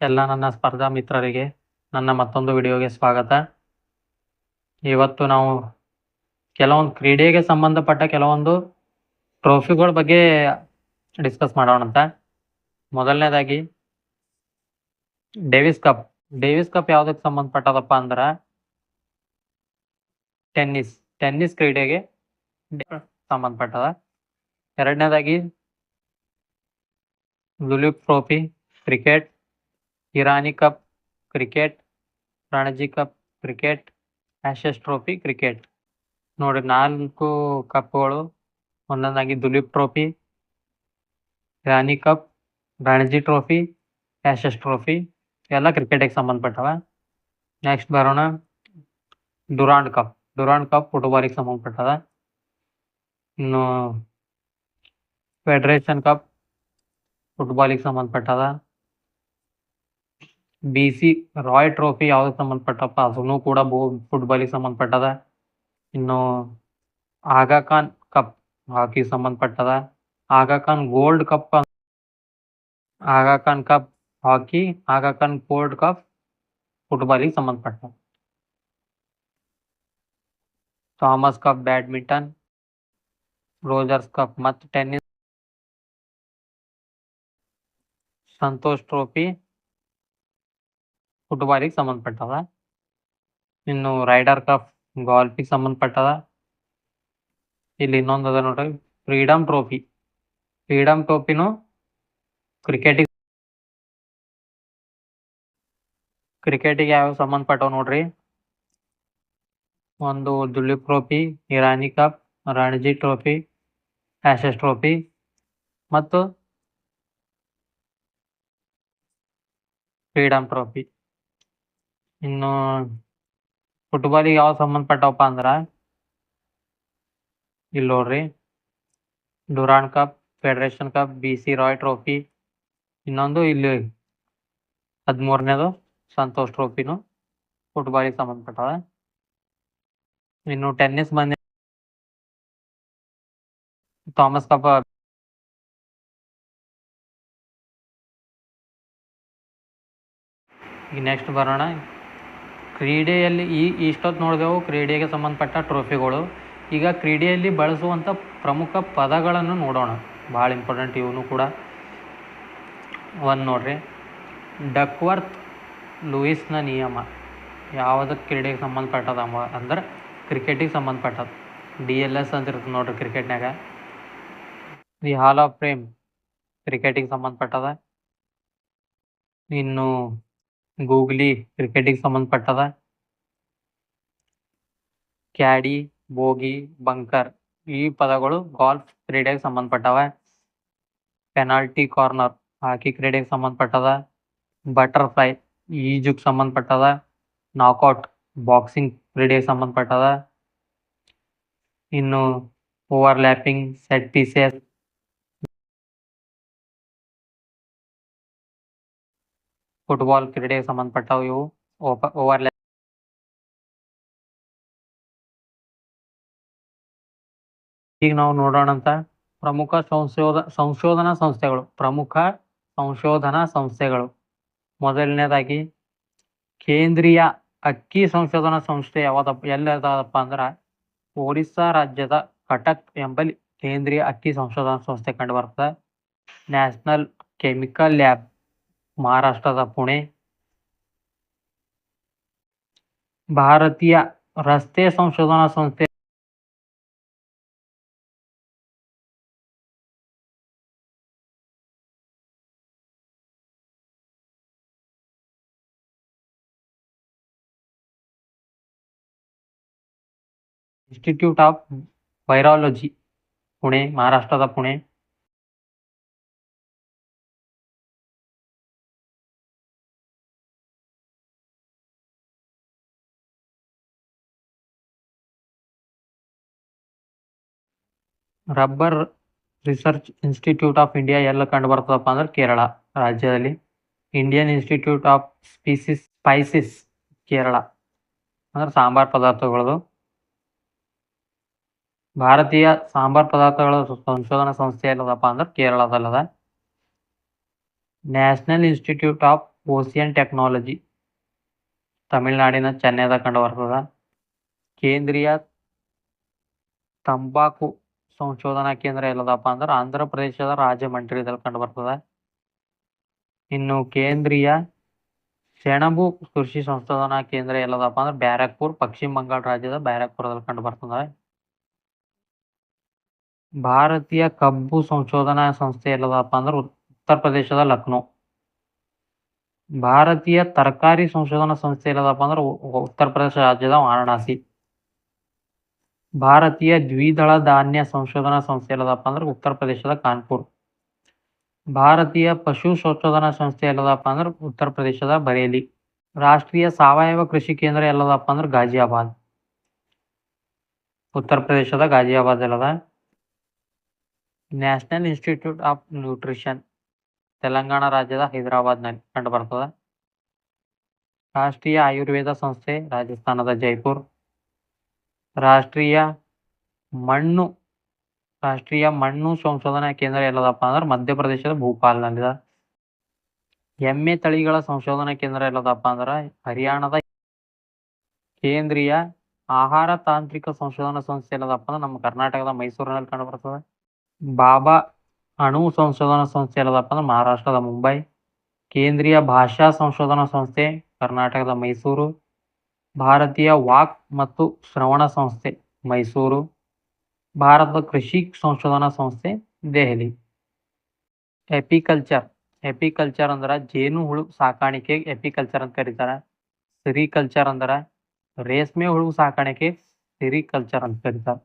ಎಲ್ಲ ನನ್ನ ಸ್ಪರ್ಧಾ ಮಿತ್ರರಿಗೆ ನನ್ನ ಮತ್ತೊಂದು ವಿಡಿಯೋಗೆ ಸ್ವಾಗತ. ಇವತ್ತು ನಾವು ಕೆಲವೊಂದು ಕ್ರೀಡೆಗೆ ಸಂಬಂಧಪಟ್ಟ ಕೆಲವೊಂದು ಟ್ರೋಫಿಗಳ ಬಗ್ಗೆ ಡಿಸ್ಕಸ್ ಮಾಡೋಣ ಅಂತ. ಮೊದಲನೇದಾಗಿ ಡೇವಿಸ್ ಕಪ್. ಡೇವಿಸ್ ಕಪ್ ಯಾವುದಕ್ಕೆ ಸಂಬಂಧಪಟ್ಟದಪ್ಪ ಅಂದ್ರೆ ಟೆನ್ನಿಸ್. ಟೆನ್ನಿಸ್ ಕ್ರೀಡೆಗೆ ಸಂಬಂಧಪಟ್ಟದ. ಎರಡನೇದಾಗಿ Duleep trophy, cricket Irani cup cricket Ranji cup cricket Ashes trophy cricket ನೋಡಿ, ನಾಲ್ಕು ಕಪ್ಗಳು ಒಂದೊಂದಾಗಿ ದುಲೀಪ್ ಟ್ರೋಫಿ ರಾಣಿ cup Ranji trophy Ashes trophy ಎಲ್ಲ ಕ್ರಿಕೆಟಿಗೆ ಸಂಬಂಧಪಟ್ಟವ. ನೆಕ್ಸ್ಟ್ ಬರೋಣ ಡುರಾಂಡ್ ಕಪ್ ಡುರಾಂಡ್ ಕಪ್ ಫುಟ್ಬಾಲಿಗೆ ಸಂಬಂಧಪಟ್ಟದ. ಇನ್ನು ಫೆಡರೇಷನ್ ಕಪ್ ಫುಟ್ಬಾಲಿಗೆ ಸಂಬಂಧಪಟ್ಟದ. ಬಿ ಸಿ ರಾಯ್ ಟ್ರೋಫಿ ಯಾವ್ದಕ್ಕೆ ಸಂಬಂಧಪಟ್ಟಪ್ಪ ಅದನ್ನು ಕೂಡ ಬೋ ಫುಟ್ಬಾಲಿಗೆ ಸಂಬಂಧಪಟ್ಟದ ಇನ್ನು Aga Khan cup hockey ಸಂಬಂಧಪಟ್ಟದ Aga Khan gold cup Aga Khan cup hockey Aga Khan gold cup ಫುಟ್ಬಾಲಿಗೆ ಸಂಬಂಧಪಟ್ಟ Thomas cup badminton Rogers cup ಮತ್ತು ಟೆನ್ನಿಸ್ ಸಂತೋಷ್ ಟ್ರೋಫಿ ಫುಟ್ಬಾಲಿಗೆ ಸಂಬಂಧಪಟ್ಟದ. ಇನ್ನು ರೈಡರ್ ಕಪ್ ಗಾಲ್ಫಿಗೆ ಸಂಬಂಧಪಟ್ಟದ. ಇಲ್ಲಿ ಇನ್ನೊಂದು ಅದ ನೋಡ್ರಿ ಫ್ರೀಡಮ್ ಟ್ರೋಫಿ ಫ್ರೀಡಮ್ ಟ್ರೋಫಿನು ಕ್ರಿಕೆಟಿಗೆ ಕ್ರಿಕೆಟಿಗೆ ಯಾವ ಸಂಬಂಧಪಟ್ಟವು ನೋಡ್ರಿ? ಒಂದು Duleep trophy Irani cup Ranji trophy Ashes trophy ಮತ್ತು ಫ್ರೀಡಮ್ ಟ್ರೋಫಿ ಇನ್ನು ಫುಟ್ಬಾಲಿಗೆ ಯಾವ ಸಂಬಂಧಪಟ್ಟವಪ್ಪ ಅಂದ್ರೆ? ಇಲ್ಲಿ ನೋಡ್ರಿ. Durand cup federation cup B C Roy trophy ಇನ್ನೊಂದು ಇಲ್ಲಿ ಹದಿಮೂರನೇದು ಸಂತೋಷ್ ಟ್ರೋಫಿನು ಫುಟ್ಬಾಲಿಗೆ ಸಂಬಂಧಪಟ್ಟವ ಇನ್ನು ಟೆನ್ನಿಸ್ ಬಂದ ಥಾಮಸ್ ಕಪ್ ಈಗ ನೆಕ್ಸ್ಟ್ ಬರೋಣ. ಕ್ರೀಡೆಯಲ್ಲಿ ಈ ಇಷ್ಟೊತ್ತು ನೋಡಿದೆವು, ಕ್ರೀಡೆಗೆ ಸಂಬಂಧಪಟ್ಟ ಟ್ರೋಫಿಗಳು. ಈಗ ಕ್ರೀಡೆಯಲ್ಲಿ ಬಳಸುವಂಥ ಪ್ರಮುಖ ಪದಗಳನ್ನು ನೋಡೋಣ. ಭಾಳ ಇಂಪಾರ್ಟೆಂಟ್ ಇವನು ಕೂಡ. ಒಂದು ನೋಡ್ರಿ. ಡಕ್ವರ್ತ್ ಲೂಯಿಸ್ನ ನಿಯಮ. ಯಾವುದಕ್ಕೆ ಕ್ರೀಡೆಗೆ ಸಂಬಂಧಪಟ್ಟದ ಅಂದ್ರೆ ಕ್ರಿಕೆಟಿಗೆ ಸಂಬಂಧಪಟ್ಟದ. ಡಿ ಎಲ್ ಎಸ್ ಅಂತ ಇರ್ತದೆ ನೋಡ್ರಿ ಕ್ರಿಕೆಟ್ನಾಗ ದಿ ಹಾಲ್ ಆಫ್ ಫೇಮ್. ಕ್ರಿಕೆಟಿಗೆ ಸಂಬಂಧಪಟ್ಟದ. ಇನ್ನು ಗೂಗ್ಲಿ ಕ್ರಿಕೆಟಿಗೆ ಸಂಬಂಧಪಟ್ಟದ ಕ್ಯಾಡಿ, ಬೋಗಿ, ಬಂಕರ್ ಈ ಪದಗಳು ಗಾಲ್ಫ್ ಕ್ರೀಡೆಗೆ ಸಂಬಂಧಪಟ್ಟವ. ಪೆನಾಲ್ಟಿ ಕಾರ್ನರ್ ಹಾಕಿ ಕ್ರೀಡೆಗೆ ಸಂಬಂಧಪಟ್ಟದ. ಬಟರ್ಫ್ಲೈ ಈಜುಗೆ ಸಂಬಂಧಪಟ್ಟದ. ನಾಕೌಟ್ ಬಾಕ್ಸಿಂಗ್ ಕ್ರೀಡೆಗೆ ಸಂಬಂಧಪಟ್ಟದ. ಇನ್ನು ಓವರ್ಲ್ಯಾಪಿಂಗ್ ಸೆಟ್ ಪೀಸಸ್ ಫುಟ್ಬಾಲ್ ಕ್ರೀಡೆಗೆ ಸಂಬಂಧಪಟ್ಟವು. ಇವು ಓವರ್ ಈಗ ನಾವು ನೋಡೋಣ ಅಂತ ಪ್ರಮುಖ ಸಂಶೋಧ, ಸಂಶೋಧನಾ ಸಂಸ್ಥೆಗಳು. ಪ್ರಮುಖ ಸಂಶೋಧನಾ ಸಂಸ್ಥೆಗಳು. ಮೊದಲನೇದಾಗಿ ಕೇಂದ್ರೀಯ ಅಕ್ಕಿ ಸಂಶೋಧನಾ ಸಂಸ್ಥೆ ಯಾವ್ದಪ್ಪ ಎಲ್ಲದಪ್ಪ ಅಂದ್ರ ಒಡಿಸ್ಸಾ ರಾಜ್ಯದ ಕಟಕ್ ಎಂಬಲ್ಲಿ ಕೇಂದ್ರೀಯ ಅಕ್ಕಿ ಸಂಶೋಧನಾ ಸಂಸ್ಥೆ ಕಂಡು ನ್ಯಾಷನಲ್ ಕೆಮಿಕಲ್ ಲ್ಯಾಬ್. ಮಹಾರಾಷ್ಟ್ರದ ಪುಣೆ ಭಾರತೀಯ ರಸ್ತೆ ಸಂಶೋಧನಾ ಸಂಸ್ಥೆ ಇನ್ಸ್ಟಿಟ್ಯೂಟ್ ಆಫ್ ವೈರಾಲಜಿ ಪುಣೆ ಮಹಾರಾಷ್ಟ್ರದ Pune rubber research institute of India ಎಲ್ಲ ಕಂಡು ಬರ್ತದಪ್ಪ ಅಂದ್ರೆ ಕೇರಳ ರಾಜ್ಯದಲ್ಲಿ. Indian institute of species, spices, Kerala. ಅಂದ್ರೆ ಸಾಂಬಾರ್ ಪದಾರ್ಥಗಳದು. ಭಾರತೀಯ ಸಾಂಬಾರ್ ಪದಾರ್ಥಗಳ ಸಂಶೋಧನಾ ಸಂಸ್ಥೆ ಎಲ್ಲದಪ್ಪ ಅಂದ್ರೆ ಕೇರಳದಲ್ಲದ. National institute of ocean technology, ತಮಿಳುನಾಡಿನ ಚೆನ್ನೈದಾಗ ಕಂಡು ಬರ್ತದ ಕೇಂದ್ರೀಯ ತಂಬಾಕು ಸಂಶೋಧನಾ ಕೇಂದ್ರ ಎಲ್ಲದಪ್ಪ ಅಂದ್ರೆ ಆಂಧ್ರ ಪ್ರದೇಶದ ರಾಜಮಂಡ್ರಿದಲ್ಲಿ ಕಂಡು ಬರ್ತದ. ಇನ್ನು ಕೇಂದ್ರೀಯ ಸೆಣಬು ಕೃಷಿ ಸಂಶೋಧನಾ ಕೇಂದ್ರ ಎಲ್ಲದಪ್ಪ ಅಂದ್ರೆ ಬ್ಯಾರಕ್ಪುರ್, ಪಶ್ಚಿಮ ಬಂಗಾಳ ರಾಜ್ಯದ ಬ್ಯಾರಕ್ಪುರದಲ್ಲಿ ಕಂಡು ಬರ್ತದೆ. ಭಾರತೀಯ ಕಬ್ಬು ಸಂಶೋಧನಾ ಸಂಸ್ಥೆ ಎಲ್ಲದಪ್ಪ ಅಂದ್ರೆ ಉತ್ತರ ಪ್ರದೇಶದ ಲಕ್ನೋ. ಭಾರತೀಯ ತರಕಾರಿ ಸಂಶೋಧನಾ ಸಂಸ್ಥೆ ಎಲ್ಲದಪ್ಪ ಅಂದ್ರೆ ಉತ್ತರ ಪ್ರದೇಶ ರಾಜ್ಯದ ವಾರಣಾಸಿ. ಭಾರತೀಯ ದ್ವಿದಳ ಧಾನ್ಯ ಸಂಶೋಧನಾ ಸಂಸ್ಥೆ ಎಲ್ಲದಪ್ಪ ಅಂದ್ರೆ ಉತ್ತರ ಪ್ರದೇಶದ ಕಾನ್ಪುರ್. ಭಾರತೀಯ ಪಶು ಸಂಶೋಧನಾ ಸಂಸ್ಥೆ ಎಲ್ಲದಪ್ಪ ಅಂದ್ರೆ ಉತ್ತರ ಪ್ರದೇಶದ ಬರೇಲಿ. ರಾಷ್ಟ್ರೀಯ ಸಾವಯವ ಕೃಷಿ ಕೇಂದ್ರ ಎಲ್ಲದಪ್ಪ ಅಂದ್ರೆ ಗಾಜಿಯಾಬಾದ್ ಉತ್ತರ ಪ್ರದೇಶದ ಗಾಜಿಯಾಬಾದ್ ಎಲ್ಲದ. National institute of nutrition, Telangana ರಾಜ್ಯದ ಹೈದರಾಬಾದ್ನಲ್ಲಿ ಕಂಡು ಬರ್ತದೆ. ರಾಷ್ಟ್ರೀಯ ಆಯುರ್ವೇದ ಸಂಸ್ಥೆ ರಾಜಸ್ಥಾನದ ಜೈಪುರ್. ರಾಷ್ಟ್ರೀಯ ಮಣ್ಣು ರಾಷ್ಟ್ರೀಯ ಮಣ್ಣು ಸಂಶೋಧನಾ ಕೇಂದ್ರ ಎಲ್ಲದಪ್ಪ ಅಂದ್ರೆ ಮಧ್ಯಪ್ರದೇಶದ ಭೂಪಾಲ್ನಲ್ಲಿದೆ. ಎಮ್ಮೆ ತಳಿಗಳ ಸಂಶೋಧನಾ ಕೇಂದ್ರ ಎಲ್ಲದಪ್ಪ ಅಂದ್ರೆ ಹರಿಯಾಣದ ಕೇಂದ್ರೀಯ ಆಹಾರ ತಾಂತ್ರಿಕ ಸಂಶೋಧನಾ ಸಂಸ್ಥೆ ಎಲ್ಲದಪ್ಪ ಅಂದ್ರೆ ನಮ್ಮ ಕರ್ನಾಟಕದ ಮೈಸೂರಿನಲ್ಲಿ ಕಂಡು ಬರ್ತದೆ ಬಾಬಾ ಅಣು ಸಂಶೋಧನಾ ಸಂಸ್ಥೆ ಎಲ್ಲದಪ್ಪ ಅಂದ್ರೆ ಮಹಾರಾಷ್ಟ್ರದ ಮುಂಬೈ. ಕೇಂದ್ರೀಯ ಭಾಷಾ ಸಂಶೋಧನಾ ಸಂಸ್ಥೆ ಕರ್ನಾಟಕದ ಮೈಸೂರು. ಭಾರತೀಯ ವಾಕ್ ಮತ್ತು ಶ್ರವಣ ಸಂಸ್ಥೆ, ಮೈಸೂರು. ಭಾರತದ ಕೃಷಿ ಸಂಶೋಧನಾ ಸಂಸ್ಥೆ, ದೆಹಲಿ. ಎಪಿಕಲ್ಚರ್ ಎಪಿಕಲ್ಚರ್ ಅಂದ್ರೆ ಜೇನು ಹುಳು ಸಾಕಾಣಿಕೆ ಎಪಿಕಲ್ಚರ್ ಅಂತ ಕರೀತಾರೆ. ಸಿರಿಕಲ್ಚರ್ ಅಂದ್ರೆ ರೇಷ್ಮೆ ಹುಳು ಸಾಕಾಣಿಕೆ, ಸಿರಿಕಲ್ಚರ್ ಅಂತ ಕರೀತಾರೆ.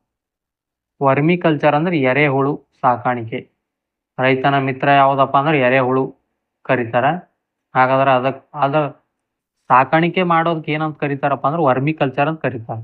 ವರ್ಮಿ ಕಲ್ಚರ್ ಅಂದ್ರೆ ಎರೆಹುಳು ಸಾಕಾಣಿಕೆ. ರೈತನ ಮಿತ್ರ ಯಾವುದಪ್ಪ ಅಂದ್ರೆ ಎರೆಹುಳು ಕರೀತಾರೆ. ಹಾಗಾದ್ರೆ ಅದಕ್ಕೆ ಅದ ಸಾಕಾಣಿಕೆ ಮಾಡೋದಕ್ಕೆ ಏನಂತ ಕರಿತಾರಪ್ಪ ಅಂದ್ರೆ ವರ್ಮಿ ಕಲ್ಚರ್ ಅಂತ ಕರೀತಾರೆ.